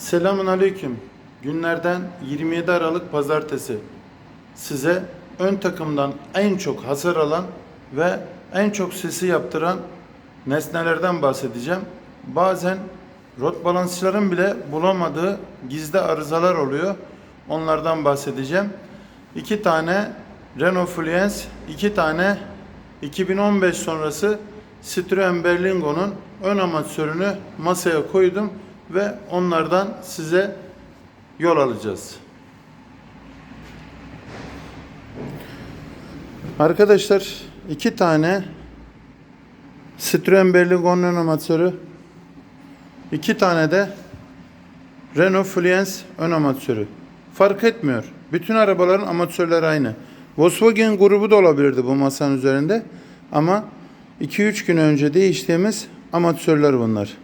Selamun Aleyküm. Günlerden 27 Aralık Pazartesi. Size ön takımdan en çok hasar alan ve en çok sesi yaptıran nesnelerden bahsedeceğim. Bazen rot balansçıların bile bulamadığı gizli arızalar oluyor. Onlardan bahsedeceğim. İki tane Renault Fluence, iki tane 2015 sonrası Citroen Berlingo'nun ön amatörünü masaya koydum ve onlardan size yol alacağız. Arkadaşlar iki tane Citroen Berlingo'nun ön iki tane de Renault Fluence ön amatörü. Fark etmiyor. Bütün arabaların amatörleri aynı. Volkswagen grubu da olabilirdi bu masanın üzerinde. Ama 2-3 gün önce değiştiğimiz amatörler bunlar.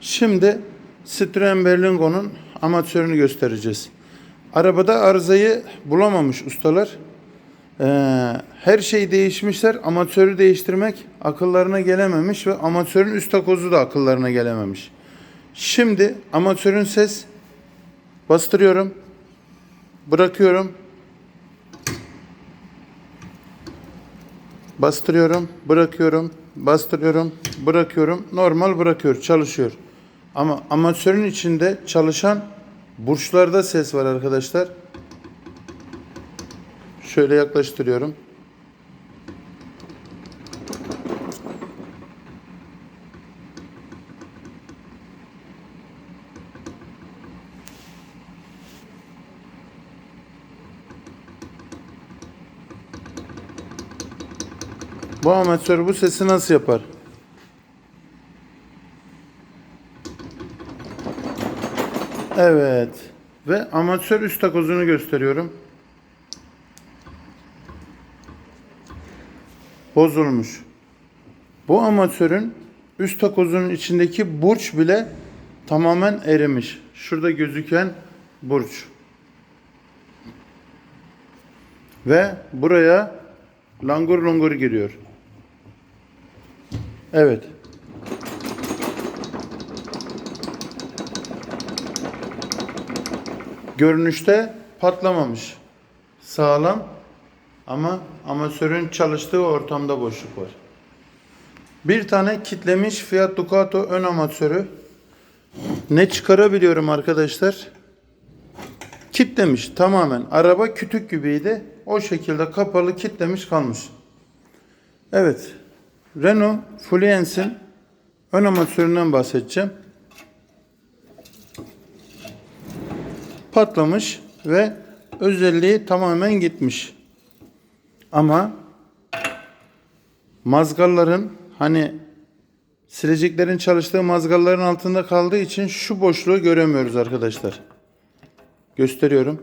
Şimdi Citroen Berlingo'nun amatörünü göstereceğiz. Arabada arızayı bulamamış ustalar. Ee, her şey değişmişler. Amatörü değiştirmek akıllarına gelememiş ve amatörün üst takozu da akıllarına gelememiş. Şimdi amatörün ses bastırıyorum. Bırakıyorum. Bastırıyorum, bırakıyorum, bastırıyorum, bırakıyorum. Normal bırakıyor, çalışıyor. Ama amatörün içinde çalışan burçlarda ses var arkadaşlar. Şöyle yaklaştırıyorum. Bu amatör bu sesi nasıl yapar? Evet. Ve amatör üst takozunu gösteriyorum. Bozulmuş. Bu amatörün üst takozunun içindeki burç bile tamamen erimiş. Şurada gözüken burç. Ve buraya langur lungur giriyor. Evet. Görünüşte patlamamış. Sağlam ama amatörün çalıştığı ortamda boşluk var. Bir tane kitlemiş Fiat Ducato ön amatörü. Ne çıkarabiliyorum arkadaşlar? Kitlemiş tamamen. Araba kütük gibiydi. O şekilde kapalı kitlemiş kalmış. Evet. Renault Fluence'in ön amatöründen bahsedeceğim. Patlamış ve özelliği tamamen gitmiş. Ama mazgalların hani sileceklerin çalıştığı mazgalların altında kaldığı için şu boşluğu göremiyoruz arkadaşlar. Gösteriyorum.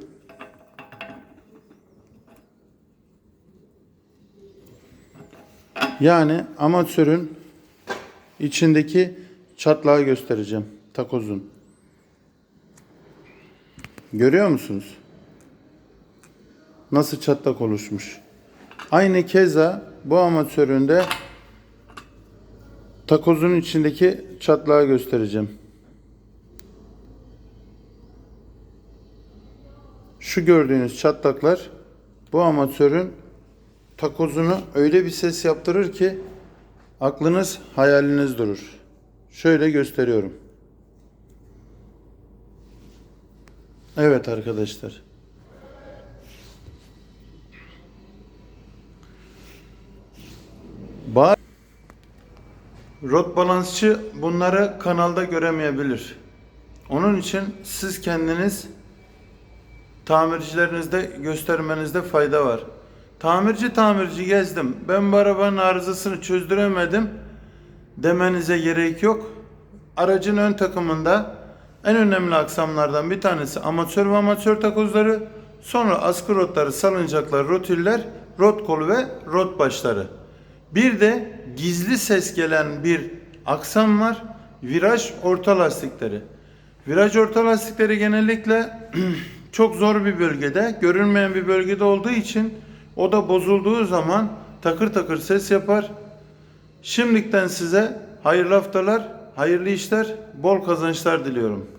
Yani amatörün içindeki çatlağı göstereceğim. Takozun. Görüyor musunuz? Nasıl çatlak oluşmuş. Aynı keza bu amatöründe takozun içindeki çatlağı göstereceğim. Şu gördüğünüz çatlaklar bu amatörün takozunu öyle bir ses yaptırır ki aklınız hayaliniz durur. Şöyle gösteriyorum. Evet arkadaşlar. Ba Rot balansçı bunları kanalda göremeyebilir. Onun için siz kendiniz tamircilerinizde göstermenizde fayda var. Tamirci tamirci gezdim. Ben bu arabanın arızasını çözdüremedim demenize gerek yok. Aracın ön takımında en önemli aksamlardan bir tanesi amatör ve amatör takozları, sonra askı rotları, salıncaklar, rotiller, rot kolu ve rot başları. Bir de gizli ses gelen bir aksam var. Viraj orta lastikleri. Viraj orta lastikleri genellikle çok zor bir bölgede, görünmeyen bir bölgede olduğu için o da bozulduğu zaman takır takır ses yapar. Şimdiden size hayırlı haftalar, hayırlı işler, bol kazançlar diliyorum.